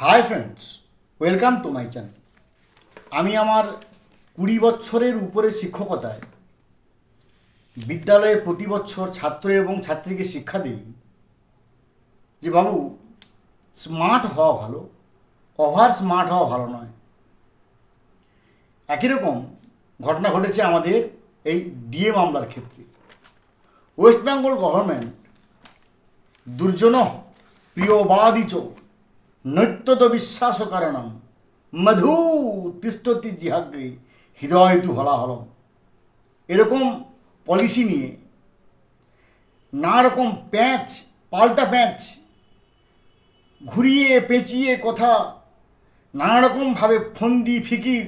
Hi friends welcome to my channel আমি আমার কুড়ি বছরের উপরে শিক্ষকতায় বিদ্যালয়ে প্রতি বছর ছাত্র এবং ছাত্রীকে শিক্ষা দিই যে বাবু স্মার্ট হওয়া ভালো ওভার স্মার্ট হওয়া ভালো নয়। একই রকম ঘটনা ঘটেছে আমাদের এই ডিএ মামলার ক্ষেত্রে। ওয়েস্ট বেঙ্গল গভর্নমেন্ট দুর্জন প্রিয়বাদিচ নৈত্যত বিশ্বাস কারণম মধু তিষ্ঠতি জিহাগ্রে তু হলাহলম। এরকম পলিসি নিয়ে নানা রকম প্যাঁচ, পাল্টা প্যাঁচ, ঘুরিয়ে পেঁচিয়ে কথা নানা রকমভাবে ফন্দি ফিকির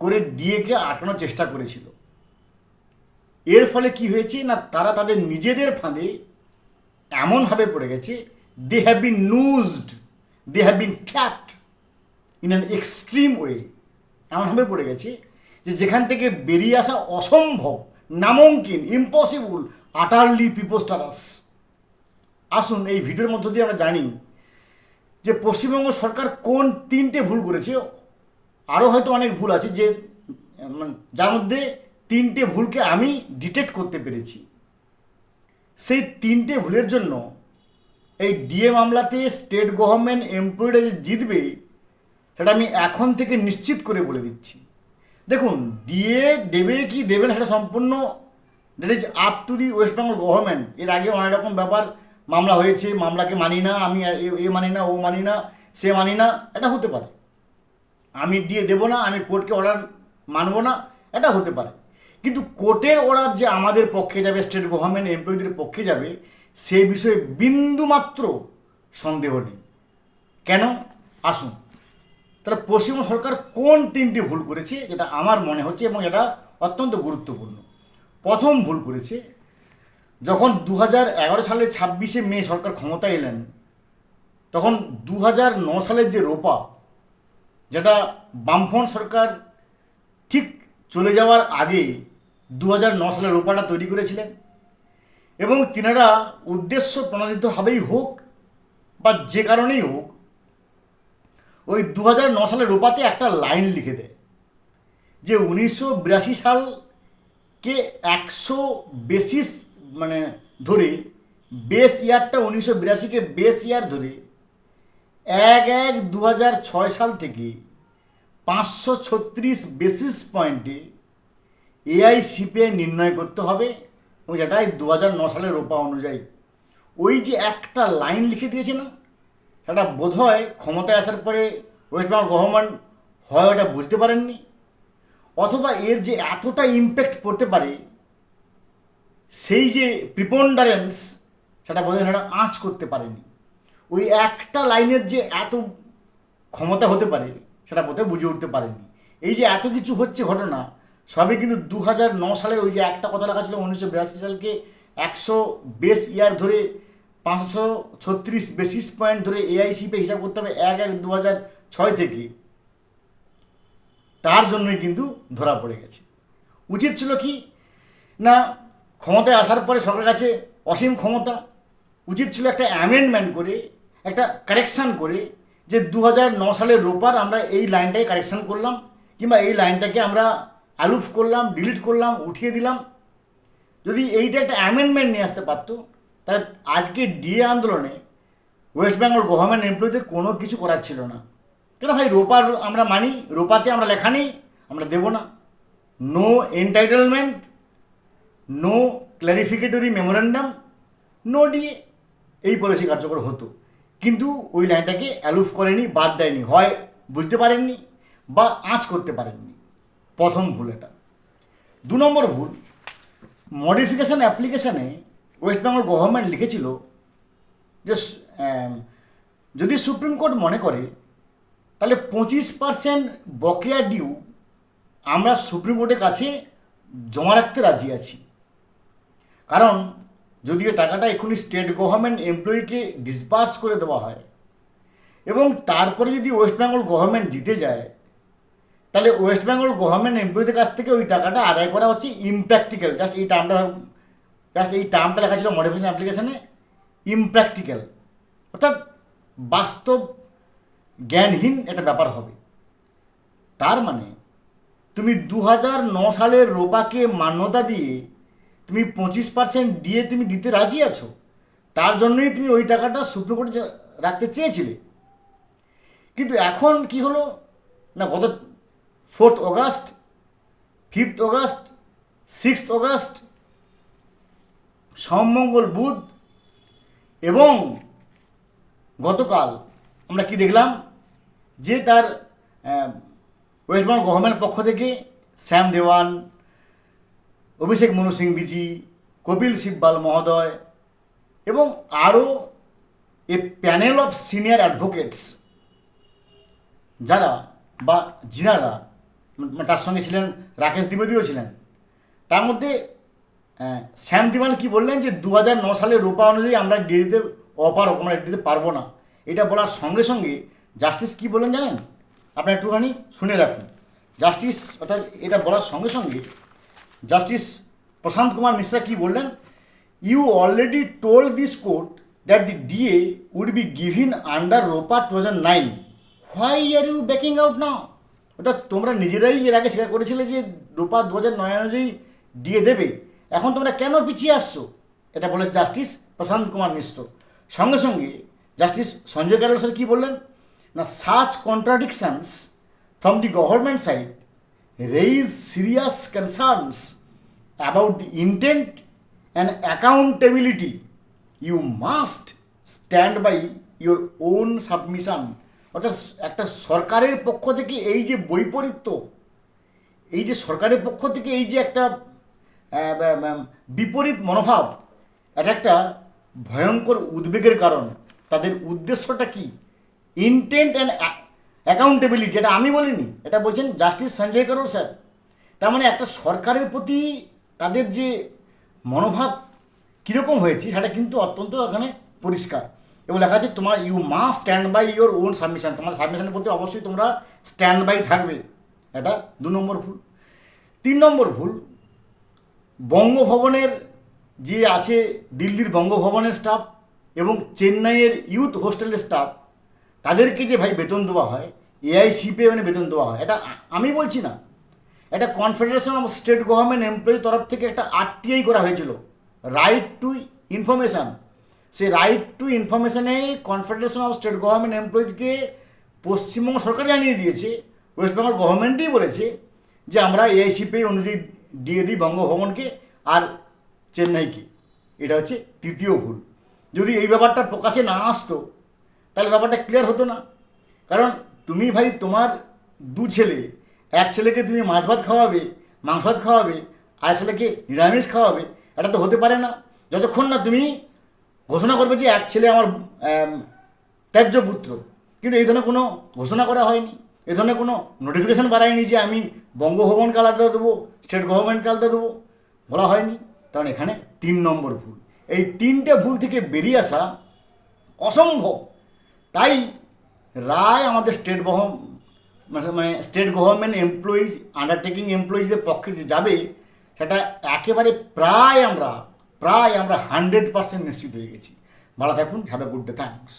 করে ডিএকে আটকানোর চেষ্টা করেছিল। এর ফলে কি হয়েছে না, তারা তাদের নিজেদের ফাঁদে এমনভাবে পড়ে গেছে they have been noosed they have been trapped in an extreme way এমনভাবে পড়ে গেছে যে যেখান থেকে বেরিয়ে আসা অসম্ভব, নামঙ্কিন ইম্পসিবল আটারলি পিপোস্টারাস আসুন এই ভিডিওর মধ্য দিয়ে আমরা জানি যে পশ্চিমবঙ্গ সরকার কোন তিনটে ভুল করেছে। আরও হয়তো অনেক ভুল আছে যে যার মধ্যে তিনটে ভুলকে আমি ডিটেক্ট করতে পেরেছি। সেই তিনটে ভুলের জন্য এই ডিএ মামলাতে স্টেট গভর্নমেন্ট এমপ্লয়িরা যে জিতবে, সেটা আমি এখন থেকে নিশ্চিত করে বলে দিচ্ছি। দেখুন, ডিএ দেবে কি দেবে না সেটা সম্পূর্ণ that is up to the West Bengal government এর আগে অনেক রকম ব্যাপার, মামলা হয়েছে, মামলাকে মানি না, আমি এ- মানি না, ও মানি না, সে মানি না, এটা হতে পারে। আমি দিয়ে দেবো না, আমি কোর্টকে অর্ডার মানবো না, এটা হতে পারে। কিন্তু কোর্টের অর্ডার যে আমাদের পক্ষে যাবে, স্টেট গভর্নমেন্ট এমপ্লয়িদের পক্ষে যাবে সে বিষয়ে বিন্দুমাত্র সন্দেহ নেই। কেন? আসুন। তাহলে পশ্চিমবঙ্গ সরকার কোন তিনটি ভুল করেছে যেটা আমার মনে হচ্ছে এবং এটা অত্যন্ত গুরুত্বপূর্ণ। প্রথম ভুল করেছে, যখন দু এগারো সালে ছাব্বিশে মে সরকার ক্ষমতায় এলেন, তখন দু হাজার ন সালের যে রোপা, যেটা বামফ্রন্ট সরকার ঠিক চলে যাওয়ার আগে দু হাজার ন সালে রোপাটা তৈরি করেছিলেন এবং তিনারা উদ্দেশ্য প্রণোদিতভাবেই হোক বা যে কারণেই হোক, ওই দু সালে রোপাতে একটা লাইন লিখে দেয় যে উনিশশো বিরাশি সালকে একশো বেসিস মানে ধরে বেস ইয়ারটা উনিশশো বিরাশিকে বেস ইয়ার ধরে এক এক দু ছয় সাল থেকে পাঁচশো ছত্রিশ বেসিস পয়েন্টে এআই সিপিআই নির্ণয় করতে হবে। এবং যেটা দু হাজার ন সালের রোপা অনুযায়ী। ওই যে একটা লাইন লিখে দিয়েছে না, সেটা বোধহয় ক্ষমতায় আসার পরে ওয়েস্ট বেঙ্গল গভর্নমেন্ট হয় ওটা বুঝতে পারেননি, অথবা এর যে এতটা ইম্প্যাক্ট পড়তে পারে, সেই যে প্রিপন্ডারেন্স সেটা বোধহয় সেটা আঁচ করতে পারেনি। ওই একটা লাইনের যে এত ক্ষমতা হতে পারে, সেটা বোধহয় বুঝে উঠতে পারেনি এই যে এত কিছু হচ্ছে ঘটনা সবই কিন্তু দু হাজার ন সালের ওই যে একটা কথা লেখা ছিল উনিশশো বিরাশি সালকে একশো বেস ইয়ার ধরে পাঁচশো ছত্রিশ বেসিস পয়েন্ট ধরে এআইসিপি হিসাব করতে হবে এক এক দু হাজার ছয় থেকে। তার জন্যই কিন্তু ধরা পড়ে গেছে। উচিত ছিল কি? না, ক্ষমতায় আসার পরে সরকারের কাছে অসীম ক্ষমতা। উচিত ছিল একটা অ্যামেন্ডমেন্ট করে, একটা কারেকশান করে যে দু সালের রোপার আমরা এই লাইনটাই কারেকশান করলাম কিংবা এই লাইনটাকে আমরা আলুফ করলাম ডিলিট করলাম, উঠিয়ে দিলাম। যদি এইটা একটা অ্যামেন্ডমেন্ট নিয়ে আসতে পারতো, তাহলে আজকে ডিএ আন্দোলনে ওয়েস্ট বেঙ্গল গভর্নমেন্ট এমপ্লয়ীদের কোনো কিছু করার ছিল না। কেন ভাই, রোপার আমরা মানি, রোপাতে আমরা লেখা নেই, আমরা দেবো না। No entitlement no clarificatory memorandum no DA এই পলিসি কার্যকর হতো। কিন্তু ওই লাইনটাকে অ্যালুফ করেনি, বাদ দেয়নি। হয় বুঝতে পারেননি, বা আঁচ করতে পারেননি। প্রথম ভুল এটা। দু নম্বর ভুল মডিফিকেশান অ্যাপ্লিকেশানে ওয়েস্ট বেঙ্গল গভর্নমেন্ট লিখেছিল যে যদি সুপ্রিম কোর্ট মনে করে, তাহলে পঁচিশ পার্সেন্ট বকেয়া ডিউ আমরা সুপ্রিম কোর্টের কাছে জমা রাখতে রাজি আছি। কারণ যদি টাকাটা এক্ষুনি স্টেট গভর্নমেন্ট এমপ্লয়িকে ডিসবার্স করে দেওয়া হয়, এবং তারপরে যদি ওয়েস্ট বেঙ্গল গভর্নমেন্ট জিতে যায় তাহলে ওয়েস্ট বেঙ্গল গভর্নমেন্ট এমপ্লয়িদের কাছ থেকে ওই টাকাটা আদায় করা হচ্ছে ইমপ্র্যাকটিক্যাল জাস্ট এই টার্মটা জাস্ট এই টার্মটা লেখা ছিল মডিফিকেশন অ্যাপ্লিকেশনে ইমপ্র্যাকটিক্যাল অর্থাৎ বাস্তব জ্ঞানহীন একটা ব্যাপার হবে। তার মানে তুমি দু সালের রোপাকে মান্যতা দিয়ে তুমি পঁচিশ পার্সেন্ট দিয়ে তুমি দিতে রাজি আছো, তার জন্যই তুমি ওই টাকাটা সুপ্রিম কোর্টে রাখতে চেয়েছিলে। কিন্তু এখন কি হলো? না, গত fourth August, fifth August, sixth August সোমমঙ্গল বুধ এবং গতকাল আমরা কি দেখলাম? যে তার ওয়েস্ট বেঙ্গল গভর্নমেন্টের পক্ষ থেকে শ্যাম দেওয়ান অভিষেক মনু সিংভিজি, কপিল সিব্বাল মহোদয় এবং আরও a panel of senior advocates যারা বা যিনারা তার সঙ্গে ছিলেন রাকেশ দ্বিবেদীও ছিলেন। তার মধ্যে শ্যাম দিওয়ান কী বললেন যে দু সালের রূপা অনুযায়ী আমরা দিতে অপারক আমরা দিতে পারব না। এটা বলার সঙ্গে সঙ্গে জাস্টিস কি বললেন জানেন? আপনার একটুখানি শুনে রাখুন। জাস্টিস, অর্থাৎ এটা বলার সঙ্গে সঙ্গে জাস্টিস প্রশান্ত কুমার মিশ্রা কি বললেন? You already told this court that the DA would be given under ROPA two thousand nine why are you backing out now অর্থাৎ তোমরা নিজেরাই এর আগে স্বীকার করেছিলে যে রূপা দু হাজার নয় অনুযায়ী দিয়ে দেবে। এখন তোমরা কেন পিছিয়ে আসছো? এটা বলেছে জাস্টিস প্রশান্ত কুমার মিশ্র। সঙ্গে সঙ্গে জাস্টিস সঞ্জয় ক্যারল স্যার কী বললেন? না such contradictions from the government side raise serious concerns about the intent and accountability you must stand by your own submission অর্থাৎ একটা সরকারের পক্ষ থেকে এই যে বৈপরীত্য, এই যে সরকারের পক্ষ থেকে এই যে একটা বিপরীত মনোভাব, এটা একটা ভয়ঙ্কর উদ্বেগের কারণ। তাদের উদ্দেশ্যটা কি? ইন্টেন্ট অ্যান্ড অ্যাকাউন্টেবিলিটি এটা আমি বলিনি, এটা বলছেন জাস্টিস সঞ্জয় করো স্যার। তার মানে একটা সরকারের প্রতি তাদের যে মনোভাব কীরকম হয়েছে, সেটা কিন্তু অত্যন্ত এখানে পরিষ্কার। এবং লেখা আছে তোমার ইউ মা stand by your own submission তোমার সাবমিশনের প্রতি অবশ্যই তোমরা স্ট্যান্ড বাই থাকবে। এটা দু নম্বর ভুল। তিন নম্বর ভুল, বঙ্গভবনের যে আছে দিল্লির বঙ্গভবনের স্টাফ এবং চেন্নাইয়ের ইউথ হোস্টেলের স্টাফ তাদেরকে যে ভাই বেতন দেওয়া হয় এআইসিপি মানে বেতন দেওয়া হয়, এটা আমি বলছি না। এটা confederation of state government employee তরফ থেকে একটা আরটিআই করা হয়েছিল। রাইট টু ইনফরমেশান সেই রাইট টু ইনফরমেশানে কনফেডারেশন অফ স্টেট গভর্নমেন্ট এমপ্লয়িজকে পশ্চিমবঙ্গ সরকার জানিয়ে দিয়েছে। ওয়েস্ট বেঙ্গল গভর্নমেন্টই বলেছে যে আমরা এআইসিপি অনুযায়ী দিয়ে দিই বঙ্গভবনকে আর চেন্নাইকে। এটা হচ্ছে তৃতীয় ভুল। যদি এই ব্যাপারটা প্রকাশে না আসতো, তাহলে ব্যাপারটা ক্লিয়ার হতো না। কারণ তুমি ভাই, তোমার দু ছেলে, এক ছেলেকে তুমি মাছ ভাত খাওয়াবে, মাংস ভাত খাওয়াবে, আর ছেলেকে নিরামিষ খাওয়াবে, এটা তো হতে পারে না। যতক্ষণ না তুমি ঘোষণা করবে যে এক ছেলে আমার আম, ত্যায্য পুত্র। কিন্তু এই ধরনের কোনো ঘোষণা করা হয়নি। এই ধরনের কোনো নোটিফিকেশান বাড়ায়নি যে আমি বঙ্গভবনকে আলাদা দেবো স্টেট গভর্নমেন্টকে আলাদা দেবো বলা হয়নি। কারণ এখানে তিন নম্বর ভুল। এই তিনটে ভুল থেকে বেরিয়ে আসা অসম্ভব। তাই রায় আমাদের স্টেট বহ মানে স্টেট গভর্নমেন্ট এমপ্লয়িজ আন্ডারটেকিং এমপ্লয়িজদের পক্ষে যে যাবে সেটা একেবারে প্রায় আমরা প্রায় আমরা হান্ড্রেড পার্সেন্ট নিশ্চিত হয়ে গেছি। ভালো থাকুন have a good day thanks